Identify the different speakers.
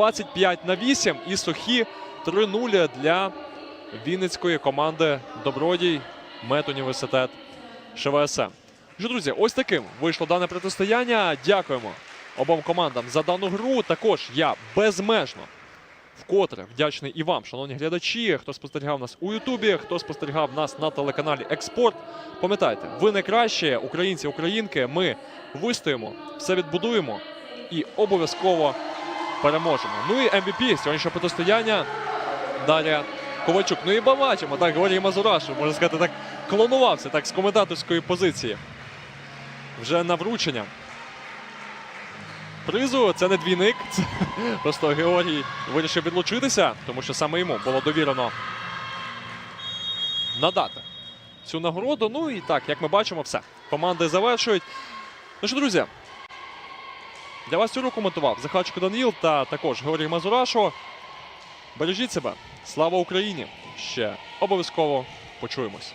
Speaker 1: 25 на 8 і сухі 3-0 для вінницької команди Добродій Медуніверситет ШВСМ. Що, друзі, ось таким вийшло дане протистояння. Дякуємо обом командам за дану гру. Також я безмежно вкотре вдячний і вам, шановні глядачі, хто спостерігав нас у Ютубі, хто спостерігав нас на телеканалі Експорт. Пам'ятайте, ви найкраще, українці, українки. Ми вистоїмо, все відбудуємо і обов'язково переможемо. Ну і MVP сьогоднішнього протистояння Дар'я Ковальчук. Ну і бачимо, так, Георгій Мазурашев, можна сказати, так клонувався так з коментаторської позиції. Вже на вручення. Призу це не двійник. Це просто Георгій вирішив відлучитися, тому що саме йому було довірено надати цю нагороду. Ну і так, як ми бачимо, все. Команди завершують. Ну що, друзі, для вас цю руку коментував Захарченко Даніл та також Георгій Мазурашо. Бережіть себе. Слава Україні! Ще обов'язково почуємось.